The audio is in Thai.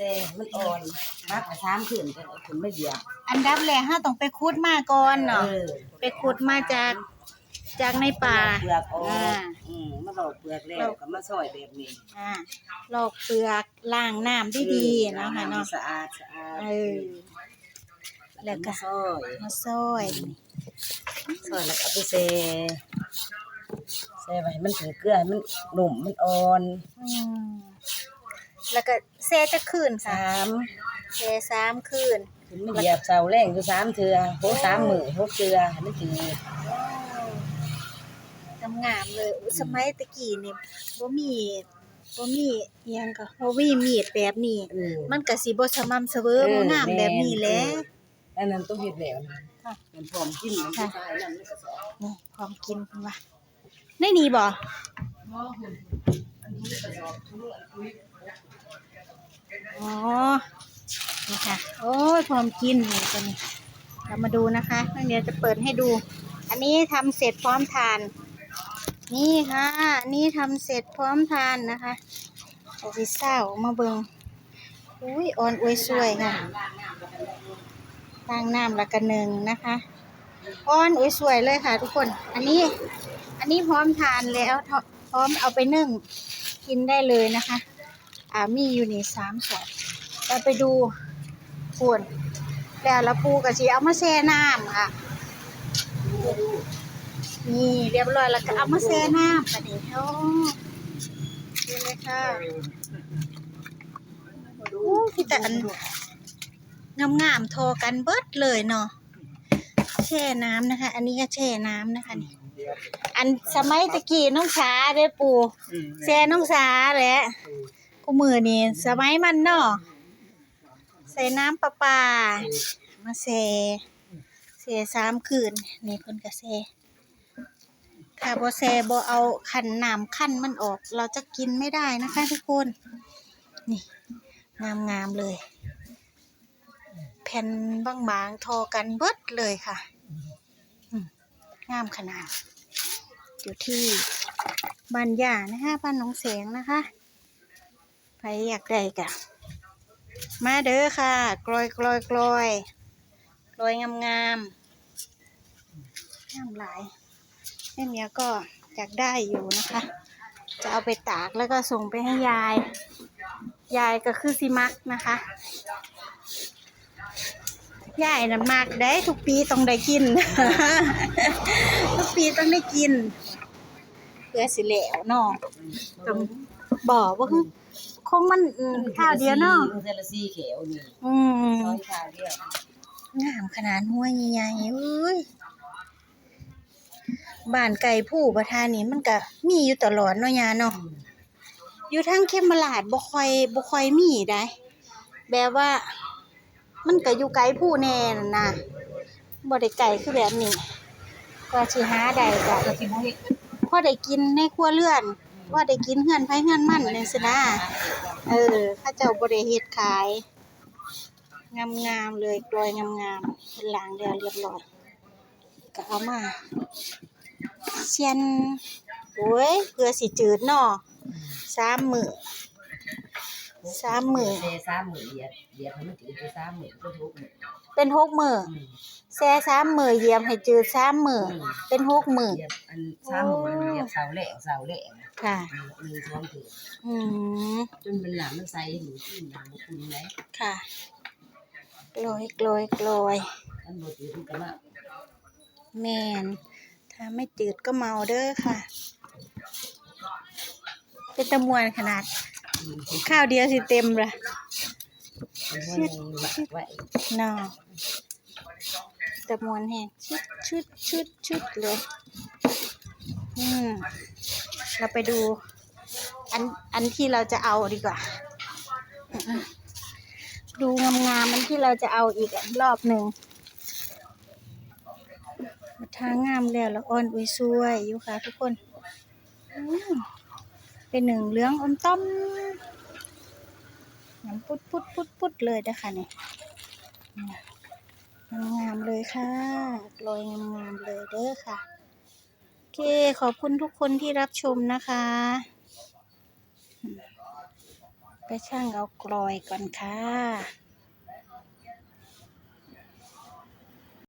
แซ่มันอ่อนมักมาซ้ำขึ้นก็เอาขึ้นไม่เหยียบอันดับแรกเฮาต้องไปขุดมาก่อนเนาะเออไปขุดมาจากจากในป่าเปลือกอออ่ากอืมมาหลอกเปลือกแล้วก็มาซอยแบบนี้อ่าลอกเปลือกล้างน้ำดีๆเนาะค่ะเนาะสะอาดสะอาดเออแล้วก็มาซอยมาซอยซอยแล้วก็เอาไปแซ่แซ่ไว้ให้มันถึงเกลือให้มันหนุ่มมันอ่อน อืม แล้วก็แซ่จะคืนค่ะสามแซ่สามคืนขึ้นไม่เหยียบเสาแรงอยู่สามเทื่อโหสามมือหกเทื่อให้มันจืดงามๆเลยอุ๊ยสมัยตะกี้นี่บ่มีบ่มีอิหยังก็บ่มีมีดแบบนี้ เออ มันก็สิบ่สม่ำเสมอบ่งามแบบนี้แหละ อันนั้นต้องเฮ็ดแล้วนะค่ะ มันพร้อมกินมันค่ะใช่นั่นมันก็สอนี่พร้อมกินเพิ่นว่าในนี่บ่ อ๋อ นี่ค่ะ โอ้ยพร้อมกินนี่ตัวนี้เรามาดูนะคะเดี๋ยวจะเปิดให้ดู อันนี้ทำเสร็จพร้อมทาน นี่ค่ะอันนี้ทำเสร็จพร้อมทานนะคะเอาสิเศร้ามาเบิงอุ้ยอ่อนอวยสวยค่ะตั้งน้ำละกันหนึ่งนะคะอ่อนอวยสวยเลยค่ะทุกคน อันนี้ อันนี้พร้อมทานแล้ว พร้อมเอาไปนึ่งกินได้เลยนะคะ อ่ามีอยู่นี่สามสองเราไปดูขวนแล้วละปูกับสีเอามาแช่น้ำค่ะ นี่เรียบร้อยแล้วก็เอามาแช่น้ำประเดี๋ยวดูเลยค่ะโอ้พี่แต่อันงามๆโทรกันเบิดเลยเนาะแช่น้ำนะคะ อันนี้ก็แช่น้ำนะคะนี่ อันสมัยตะกี้น้องสาเด้อปู่แช่น้องสาแหละกูมือนี่สมัยมันเนาะใส่น้ำประปา มาแช่แช่สามคืนนี่เพิ่นก็แช่ถ้าบ่แช่บ่เอาขันน้ำขั้นมันออก เราจะกินไม่ได้นะคะทุกคน นี่งามๆเลย แผ่นบางๆทอกันเบิดเลยค่ะอืมงามขนาด อยู่ที่บ้านย่านะคะบ้านหนองแสงนะคะใครอยากได้กะมาเด้อค่ะ กลอยกลอยกลอยกลอยงามงามงามหลายแม่เมียก็อยากได้อยู่นะคะ จะเอาไปตากแล้วก็ส่งไปให้ยาย ยายก็คือสิมักนะคะยายน่ะมากได้ทุกปีต้องได้กิน ทุกปีต้องได้กิน เพื่อสิแหล้วเนาะต้องบอกว่าคือคงมันอืมข้าวเดียวเนาะเทละซี่เขียวนี่อืมซอยข้าวเดียวงามขนาดหัวใหญ่ๆเอ้ยบ้านไก่ผู้ประทานนี่มันก็มีอยู่ตลอดเนาะยาเนาะอยู่ทางเขมราชบ่ค่อยบ่ค่อยมีได้แบบว่า มันก็อยู่ไกลผู้แน่นั่นน่ะบ่ได้ไกลคือแบบนี้กว่าสิหาได้ก็ ก็สิบ่เฮ็ด พอได้กินในครัวเรือนพอได้กินเฮือนไผเฮือนมันนี่สินะเออข้าเจ้าบ่ได้เฮ็ดขาย งามๆเลยกลอยงามๆเป็นหลางเดียวเรียบร้อยก็เอามาเชียนโอ้ยเพื่อสิจืดเนาะสามมื้อ สามมื้อเซสามหมื่นเหยียบเหยียบให้มันจืดไปสามหมื่นก็ทุกหมื่นเป็นหกมื้ออืมแซ่สามมื้อเหยียบให้จืดสามมื้อเป็นหกมื้อเหยียบอันสามหมื่นเหยียบเสาแหลงเสาแหลงค่ะหนึ่งสองถืออืมจนเป็นหลังมันใส่หนูที่หลังมันคุณไหมค่ะกลอยกลอยกลอยอันบ่ถือมันก็มาแมนถ้าไม่จืดก็เมาเด้อค่ะ เป็นตะมวนขนาดอืม ข้าวเดียวสิเต็มละมันว่ายังหมักไว้นอตะมวนแห้งชุดชุดชุดชุดเลย อืม เราไปดู อัน อันที่เราจะเอาดีกว่า ดูงามๆมันที่เราจะเอาอีกอะรอบหนึ่งมาทางงามแล้วแล้วอ่อนอุ้ยสวยอยู่ค่ะทุกคน อืม เป็นหนึ่งเหลืองอมต้มน้ำพุดพุดพุดพุดเลยนะคะเนี่ยอืมงามเลยค่ะลอยงามเลยเด้อค่ะ โอเค ขอบคุณทุกคนที่รับชมนะคะ ไปช่างเอากลอยก่อนค่ะ